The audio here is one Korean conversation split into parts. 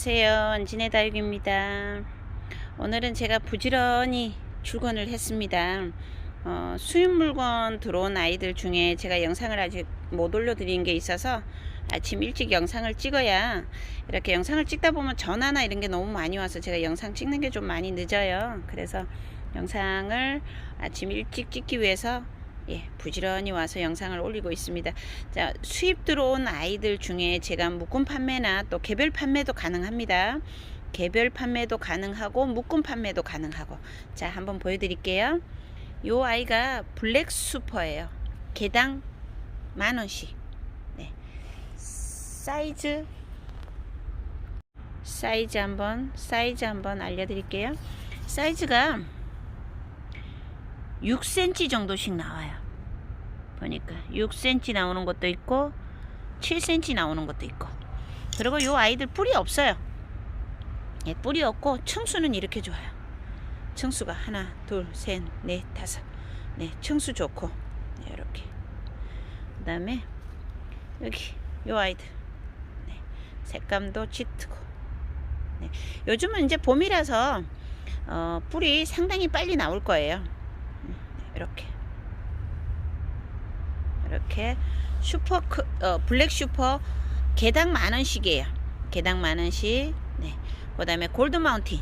안녕하세요. 안진의 다육입니다. 오늘은 제가 부지런히 출근을 했습니다. 어, 수입 물건 들어온 아이들 중에 제가 영상을 아직 못 올려드린 게 있어서 아침 일찍 영상을 찍어야 이렇게 영상을 찍다 보면 전화나 이런 게 너무 많이 와서 제가 영상 찍는 게 좀 많이 늦어요. 그래서 영상을 아침 일찍 찍기 위해서 예, 부지런히 와서 영상을 올리고 있습니다. 자, 수입 들어온 아이들 중에 제가 묶음 판매나 또 개별 판매도 가능합니다. 개별 판매도 가능하고 묶음 판매도 가능하고. 자, 한번 보여드릴게요. 요 아이가 블랙 슈퍼예요. 개당 만 원씩. 네. 사이즈 사이즈 한번 사이즈 한번 알려드릴게요. 사이즈가 6cm 정도씩 나와요. 보니까 6cm 나오는 것도 있고 7cm 나오는 것도 있고 그리고 요 아이들 뿔이 없어요. 예, 뿔이 없고 층수는 이렇게 좋아요. 층수가 하나, 둘, 셋, 넷, 다섯. 네, 층수 좋고 네, 이렇게. 그 다음에 여기 요 아이들 네, 색감도 짙고. 네, 요즘은 이제 봄이라서 어, 뿔이 상당히 빨리 나올 거예요. 이렇게 이렇게 슈퍼 크, 어, 블랙 슈퍼 개당 만 원씩이에요. 개당 만 원씩. 네. 그 다음에 골드 마운틴.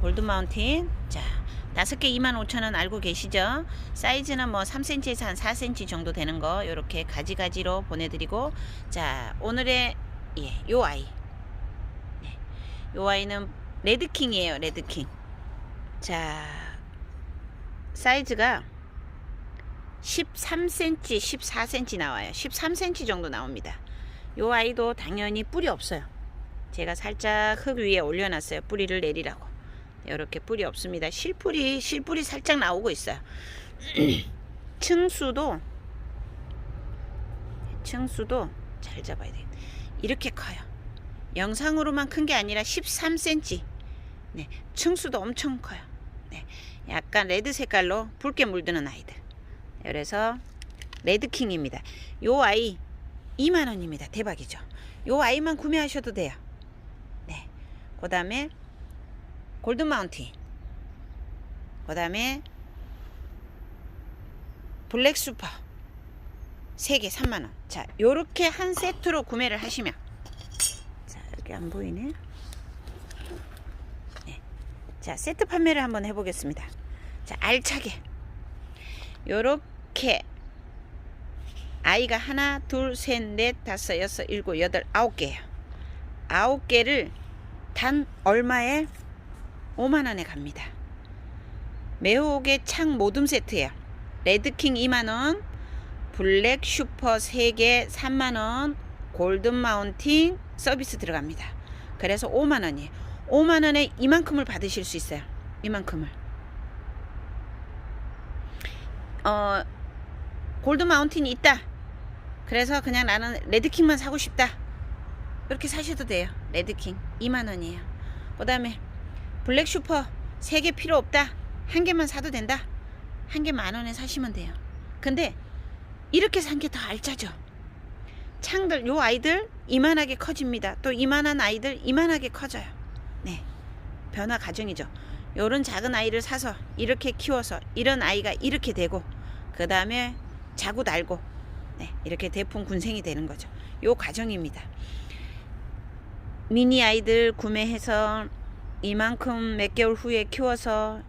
골드 마운틴. 자, 다섯 개 25,000원 알고 계시죠? 사이즈는 뭐 3cm에서 한 4cm 정도 되는 거 이렇게 가지가지로 보내드리고 자 오늘의 예, 요 아이 네. 요 아이는 레드킹이에요 레드킹 자 사이즈가 13cm, 14cm 나와요. 13cm 정도 나옵니다. 요 아이도 당연히 뿔이 없어요. 제가 살짝 흙 위에 올려놨어요. 뿌리를 내리라고. 이렇게 뿔이 없습니다. 실뿔이 실뿔이 살짝 나오고 있어요. 층수도 층수도 잘 잡아야 돼. 이렇게 커요. 영상으로만 큰 게 아니라 13cm. 네, 층수도 엄청 커요. 네, 약간 레드 색깔로 붉게 물드는 아이들. 그래서 레드킹입니다. 요 아이 2만원입니다. 대박이죠. 요 아이만 구매하셔도 돼요. 네. 그 다음에 골드 마운틴. 그 다음에 블랙 슈퍼. 3개 3만원. 자, 요렇게 한 세트로 구매를 하시면. 자, 여기 안 보이네. 네. 자, 세트 판매를 한번 해보겠습니다. 자, 알차게. 요렇게 아이가 하나, 둘, 셋, 넷, 다섯, 여섯, 일곱, 여덟, 아홉 개예요. 아홉 개를 단 얼마에? 5만 원에 갑니다. 매혹의 창 모둠 세트예요. 레드킹 2만 원, 블랙 슈퍼 3개 3만 원, 골든 마운틴 서비스 들어갑니다. 그래서 5만 원이에요. 5만 원에 이만큼을 받으실 수 있어요. 이만큼을. 어 골드 마운틴이 있다. 그래서 그냥 나는 레드킹만 사고 싶다. 이렇게 사셔도 돼요. 레드킹 2만 원이에요. 그 다음에 블랙 슈퍼 3개 필요 없다. 한 개만 사도 된다. 한 개 만 원에 사시면 돼요. 근데 이렇게 산 게 더 알짜죠. 창들 요 아이들 이만하게 커집니다. 또 이만한 아이들 이만하게 커져요. 네. 변화 과정이죠. 요런 작은 아이를 사서 이렇게 키워서 이런 아이가 이렇게 되고 그 다음에 자구 달고 네, 이렇게 대풍 군생이 되는 거죠. 요 과정입니다. 미니 아이들 구매해서 이만큼 몇 개월 후에 키워서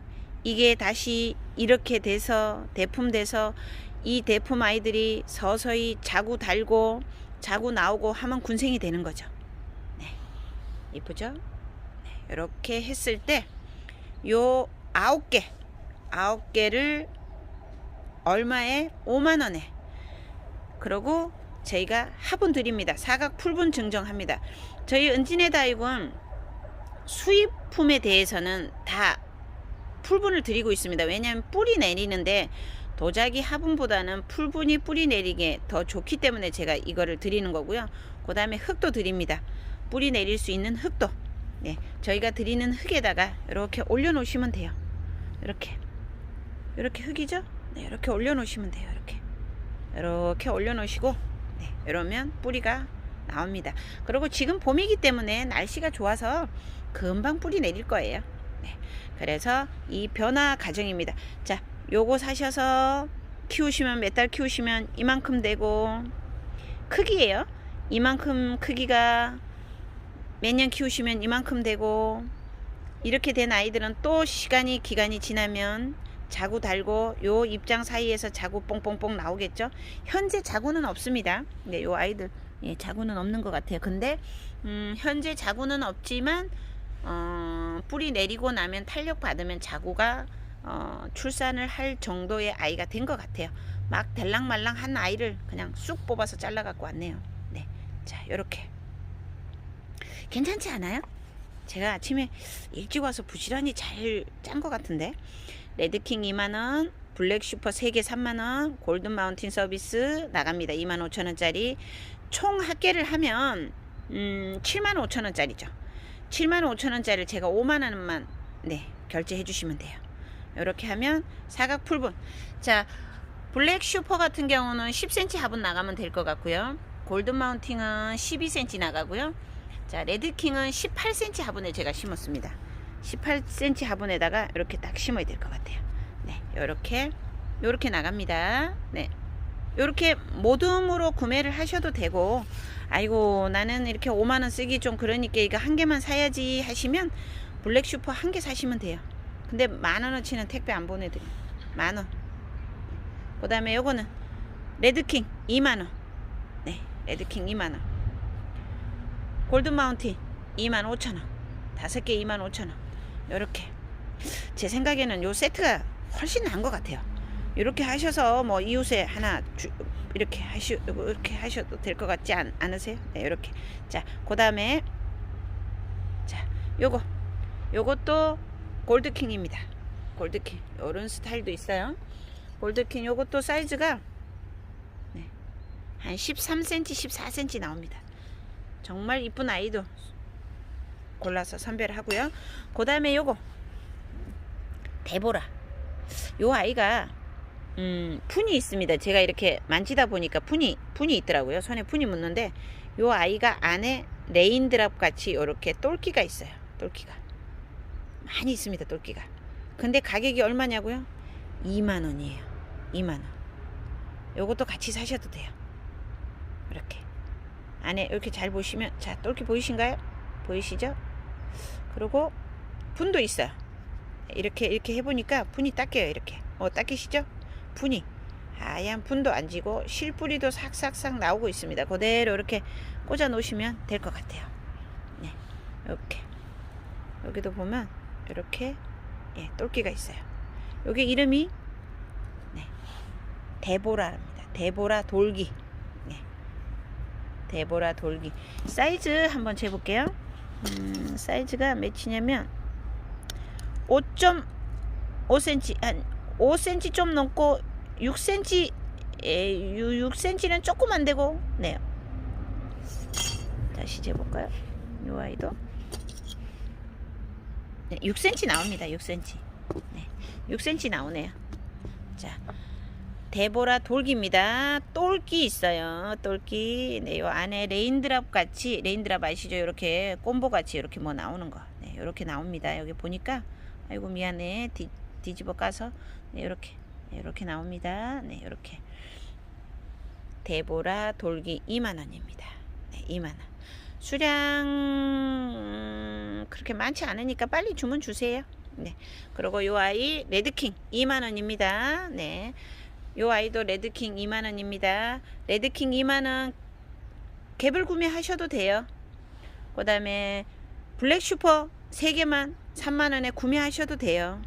이게 다시 이렇게 돼서 대품 돼서 이 대품 아이들이 서서히 자구 달고 자구 나오고 하면 군생이 되는 거죠. 네. 이쁘죠? 네, 이렇게 했을 때 요 아홉 개 아홉 개를 얼마에? 5만 원에. 그리고 저희가 화분 드립니다. 사각 풀분 증정합니다. 저희 은진의 다육은 수입품에 대해서는 다 풀분을 드리고 있습니다. 왜냐하면 뿌리 내리는데 도자기 화분보다는 풀분이 뿌리 내리게 더 좋기 때문에 제가 이거를 드리는 거고요. 그 다음에 흙도 드립니다. 뿌리 내릴 수 있는 흙도 네, 저희가 드리는 흙에다가 이렇게 올려 놓으시면 돼요. 이렇게. 이렇게 흙이죠? 네, 이렇게 올려 놓으시면 돼요. 이렇게. 이렇게 올려 놓으시고 네, 이러면 뿌리가 나옵니다. 그리고 지금 봄이기 때문에 날씨가 좋아서 금방 뿌리 내릴 거예요. 네. 그래서 이 변화 과정입니다. 자, 요거 사셔서 키우시면 몇 달 키우시면 이만큼 되고 크기예요. 이만큼 크기가 몇 년 키우시면 이만큼 되고 이렇게 된 아이들은 또 시간이 기간이 지나면 자구 달고 요 입장 사이에서 자구 뽕뽕뽕 나오겠죠. 현재 자구는 없습니다. 네, 요 아이들 예, 자구는 없는 것 같아요. 근데 음, 현재 자구는 없지만 어, 뿌리 내리고 나면 탄력 받으면 자구가 어, 출산을 할 정도의 아이가 된 것 같아요. 막 될랑말랑 한 아이를 그냥 쑥 뽑아서 잘라 갖고 왔네요. 네, 자 요렇게 괜찮지 않아요? 제가 아침에 일찍 와서 부지런히 잘 짠 것 같은데? 레드킹 2만원 블랙 슈퍼 3개 3만원 골든 마운틴 서비스 나갑니다. 2만 5천원짜리. 총 합계를 하면 음, 7만 5천원짜리죠. 7만 5천원짜리를 제가 5만원만 네 결제해 주시면 돼요. 이렇게 하면 사각 풀분. 자 블랙 슈퍼 같은 경우는 10cm 합은 나가면 될 것 같고요. 골든 마운틴은 12cm 나가고요 자 레드킹은 18cm 화분에 제가 심었습니다. 18cm 화분에다가 이렇게 딱 심어야 될 것 같아요. 네 요렇게 요렇게 나갑니다. 네 요렇게 모둠으로 구매를 하셔도 되고 아이고 나는 이렇게 5만원 쓰기 좀 그러니까 이거 한 개만 사야지 하시면 블랙 슈퍼 한 개 사시면 돼요. 근데 만원어치는 택배 안 보내드려요. 만원. 그 다음에 요거는 레드킹 2만원. 네 레드킹 2만원 골든 마운틴 25,000원. 다섯 개 25,000원. 요렇게. 제 생각에는 요 세트가 훨씬 나은 것 같아요. 이렇게 하셔서 뭐 이웃에 하나 주, 이렇게 하시 이렇게 하셔도 될 것 같지 않, 않으세요? 네, 이렇게. 자, 그 다음에 자, 요거. 요것도 골드킹입니다. 골드킹. 요런 스타일도 있어요. 골드킹 요것도 사이즈가 네, 한 13cm, 14cm 나옵니다. 정말 이쁜 아이도 골라서 선별을 하고요. 그 다음에 요거 데보라. 요 아이가 음, 푼이 있습니다. 제가 이렇게 만지다 보니까 푼이 푼이 있더라고요. 손에 푼이 묻는데 요 아이가 안에 레인드랍 같이 이렇게 똘끼가 있어요. 똘끼가 많이 있습니다. 똘끼가. 근데 가격이 얼마냐고요? 2만 원이에요. 2만 원. 요것도 같이 사셔도 돼요. 이렇게. 안에 이렇게 잘 보시면 자 똘끼 보이신가요? 보이시죠? 그리고 분도 있어요. 이렇게 이렇게 해보니까 분이 닦여요. 이렇게 어 닦이시죠? 분이 하얀 분도 안 지고 실뿌리도 싹싹싹 나오고 있습니다. 그대로 이렇게 꽂아 놓으시면 될 것 같아요. 네, 이렇게 여기도 보면 이렇게 예, 똘끼가 있어요. 여기 이름이 네, 데보라입니다. 데보라 돌기. 데보라 돌기. 사이즈 한번 재볼게요. 음, 사이즈가 몇이냐면 5.5cm 한 5cm 좀 넘고 6cm 에, 6cm는 조금 안 되고 네요 다시 재볼까요? 이 아이도? 네, 6cm 나옵니다. 6cm 네, 6cm 나오네요. 자 데보라 돌기입니다. 똘끼 있어요. 똘끼. 네, 요 안에 레인드랍 같이 레인드랍 아시죠? 이렇게 콤보 같이 이렇게 뭐 나오는 거. 네, 이렇게 나옵니다. 여기 보니까 아이고 미안해. 뒤, 뒤집어 까서 네, 이렇게 네, 이렇게 나옵니다. 네, 이렇게 데보라 돌기 2만 원입니다. 네, 2만 원. 수량 음, 그렇게 많지 않으니까 빨리 주문 주세요. 네. 그리고 요 아이 레드킹 2만 원입니다. 네. 요 아이도 레드킹 2만원입니다. 레드킹 2만원 개별 구매하셔도 돼요. 그 다음에 블랙슈퍼 3개만 3만원에 구매하셔도 돼요.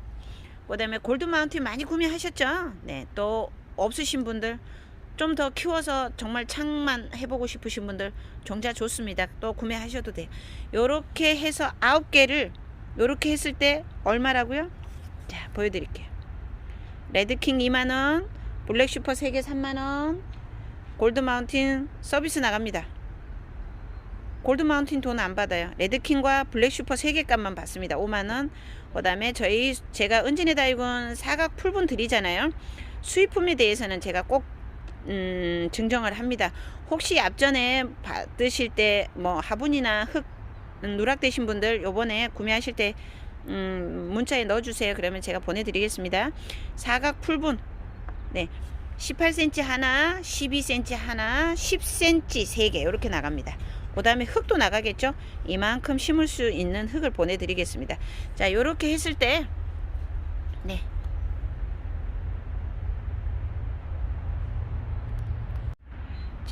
그 다음에 골드마운틴 많이 구매하셨죠? 네, 또 없으신 분들 좀 더 키워서 정말 창만 해보고 싶으신 분들 종자 좋습니다. 또 구매하셔도 돼요. 요렇게 해서 9개를 요렇게 했을 때 얼마라고요? 자, 보여드릴게요. 레드킹 2만원 블랙 슈퍼 3개 3만원. 골드 마운틴 서비스 나갑니다. 골드 마운틴 돈 안 받아요. 레드킹과 블랙 슈퍼 3개 값만 받습니다. 5만원. 그 다음에 저희 제가 은진의 다육은 사각 풀분 드리잖아요. 수입품에 대해서는 제가 꼭 음, 증정을 합니다. 혹시 앞전에 받으실 때뭐 화분이나 흙 음, 누락되신 분들 요번에 구매하실 때 음, 문자에 넣어주세요. 그러면 제가 보내드리겠습니다. 사각 풀분 네 18cm 하나, 12cm 하나, 10cm 3개 이렇게 나갑니다. 그 다음에 흙도 나가겠죠. 이만큼 심을 수 있는 흙을 보내드리겠습니다. 자 이렇게 했을 때 네.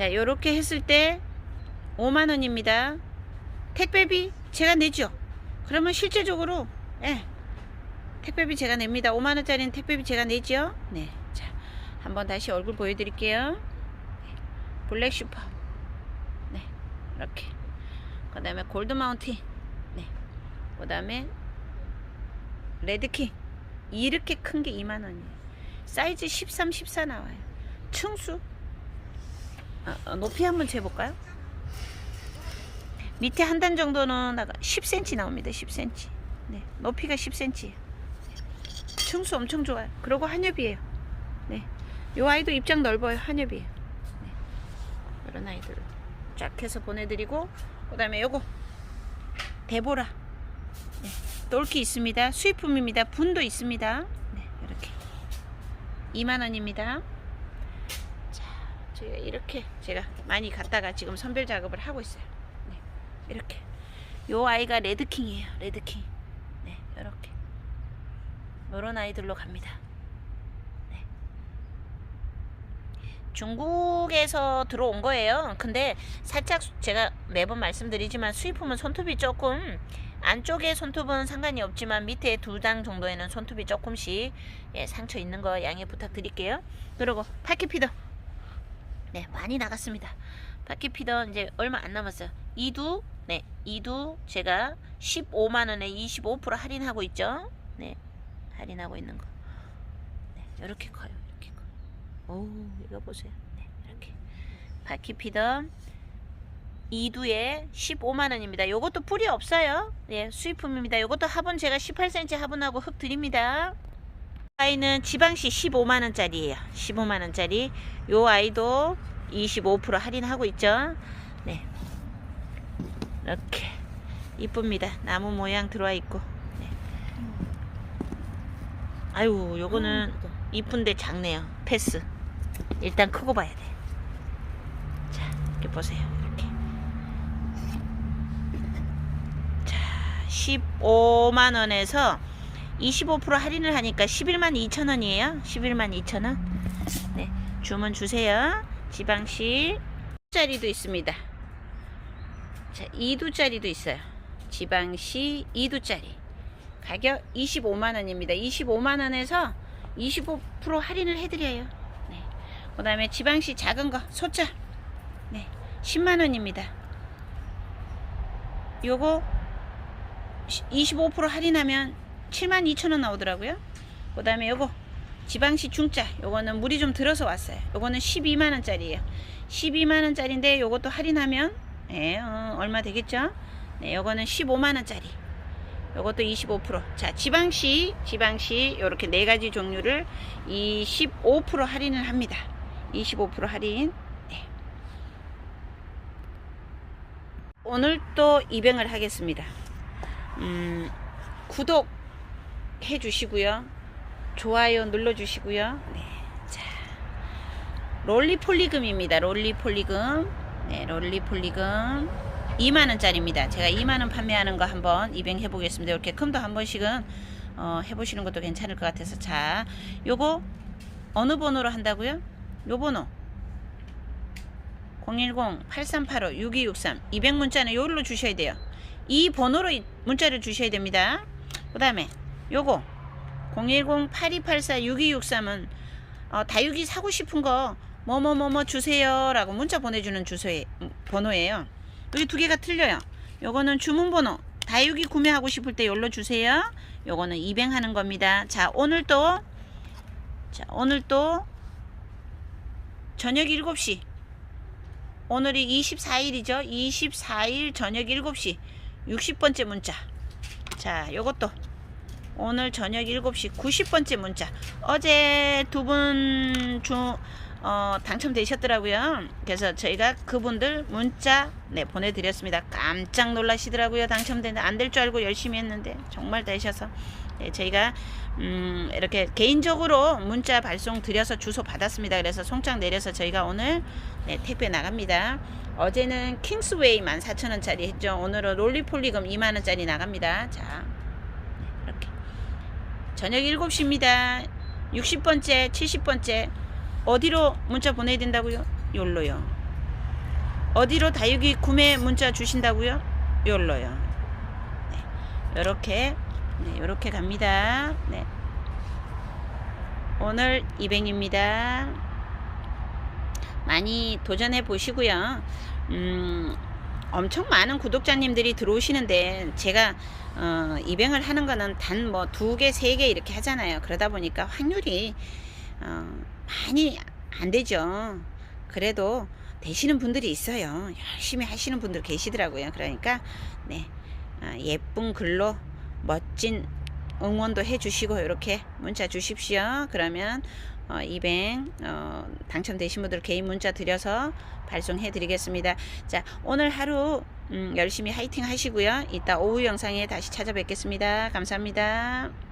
자, 요렇게 했을 때 5만 원입니다. 택배비 제가 내죠. 그러면 실제적으로 예. 택배비 제가 냅니다. 5만 원짜리는 택배비 제가 내죠. 네. 자, 한번 다시 얼굴 보여 드릴게요. 블랙 슈퍼. 네. 이렇게. 그 다음에 골드 마운틴. 네. 그 다음에 레드킹. 이렇게 큰 게 2만 원이에요. 사이즈 13, 14 나와요. 층수 어, 어, 높이 한번 재볼까요? 밑에 한 단 정도는 나가 10cm 나옵니다. 10cm. 네, 높이가 10cm. 층수 엄청 좋아요. 그리고 한엽이에요. 네, 요 아이도 입장 넓어요. 한엽이에요. 네, 이런 아이들을 쫙 해서 보내드리고 그 다음에 요거 데보라. 네, 똘키 있습니다. 수입품입니다. 분도 있습니다. 네, 이렇게 2만 원입니다. 저희가 이렇게 제가 많이 갔다가 지금 선별 작업을 하고 있어요. 네, 이렇게. 요 아이가 레드킹이에요. 레드킹. 네, 이렇게. 요런 아이들로 갑니다. 네. 중국에서 들어온 거예요. 근데 살짝 제가 매번 말씀드리지만 수입품은 손톱이 조금 안쪽에 손톱은 상관이 없지만 밑에 두 장 정도에는 손톱이 조금씩 예, 상처 있는 거 양해 부탁드릴게요. 그리고 파키피더 네, 많이 나갔습니다. 바퀴피더 이제 얼마 안 남았어요. 이두, 네, 이두 제가 15만 원에 25% 할인하고 있죠. 네, 할인하고 있는 거. 네, 이렇게 커요. 오, 이거 보세요. 네, 이렇게. 바퀴피더 이두에 15만 원입니다. 요것도 뿌리 없어요. 예, 수입품입니다. 요것도 화분 제가 18cm 화분하고 흙 드립니다. 아이는 지방시 15만 원짜리예요. 15만 원짜리. 요 아이도 25% 할인하고 있죠. 네. 이렇게 이쁩니다. 나무 모양 들어와 있고. 네. 아유, 요거는 이쁜데 작네요. 패스. 일단 크고 봐야 돼. 자, 이렇게 보세요. 이렇게. 자, 15만 원에서 25% 할인을 하니까 11만 2천 원이에요. 11만 2천 원. 네, 주문 주세요. 지방시 짜리도 있습니다. 자, 2두짜리도 있어요. 지방시 2두짜리. 가격 25만 원입니다. 25만 원에서 25% 할인을 해드려요. 네. 그 다음에 지방시 작은 거 소자. 네, 10만 원입니다. 요거 25% 할인하면 72,000원 나오더라고요. 그 다음에 요거 지방시 중짜 요거는 물이 좀 들어서 왔어요. 요거는 12만원짜리예요. 12만원짜리인데 요것도 할인하면 예, 어, 얼마 되겠죠? 네, 요거는 15만원짜리. 요것도 25%. 자, 지방시, 지방시 요렇게 네 가지 종류를 25% 할인을 합니다. 25% 할인. 네. 오늘 또 입양을 하겠습니다. 음, 구독 해 주시고요. 좋아요 눌러 주시고요. 네. 자. 롤리폴리금입니다. 롤리폴리금. 네, 롤리폴리금. 2만 원짜리입니다. 제가 2만 원 판매하는 거 한번 입양해 보겠습니다. 이렇게 금도 한 번씩은 어, 해 보시는 것도 괜찮을 것 같아서 자, 요거 어느 번호로 한다고요? 요 번호 010-8385-6263 200 문자는 요걸로 주셔야 돼요. 이 번호로 이 문자를 주셔야 됩니다. 그 다음에 요거 010-8284-6263은 어, 다육이 사고 싶은 거 뭐뭐뭐뭐 주세요 라고 문자 보내주는 주소에 번호예요. 여기 두 개가 틀려요. 요거는 주문번호 다육이 구매하고 싶을 때 열로 주세요. 요거는 입양하는 겁니다. 자 오늘 또 자, 오늘 또 저녁 7시 오늘이 24일이죠. 24일 저녁 7시 60번째 문자. 자, 요것도 오늘 저녁 7시 90번째 문자. 어제 두분 주, 어, 당첨되셨더라고요. 그래서 저희가 그분들 문자 네, 보내드렸습니다. 깜짝 놀라시더라고요. 당첨된 안될 줄 알고 열심히 했는데 정말 되셔서 네, 저희가 음, 이렇게 개인적으로 문자 발송 드려서 주소 받았습니다. 그래서 송장 내려서 저희가 오늘 네, 택배 나갑니다. 어제는 킹스웨이 14,000원짜리 했죠. 오늘은 롤리폴리금 2만원짜리 나갑니다. 자, 네, 이렇게. 저녁 7시입니다. 60번째, 70번째. 어디로 문자 보내야 된다고요? 요로요. 어디로 다육이 구매 문자 주신다고요? 요로요. 네, 요렇게, 네, 요렇게 갑니다. 네. 오늘 200입니다. 많이 도전해 보시고요. 음, 엄청 많은 구독자님들이 들어오시는데 제가 어, 입양을 하는 거는 단 뭐 두 개, 세 개 이렇게 하잖아요. 그러다 보니까 확률이 어, 많이 안 되죠. 그래도 되시는 분들이 있어요. 열심히 하시는 분들 계시더라고요. 그러니까 네 아, 예쁜 글로 멋진 응원도 해주시고 이렇게 문자 주십시오. 그러면 어, 200 어, 당첨되신 분들 개인 문자 드려서 발송해 드리겠습니다. 자 오늘 하루 음, 열심히 화이팅 하시고요. 이따 오후 영상에 다시 찾아뵙겠습니다. 감사합니다.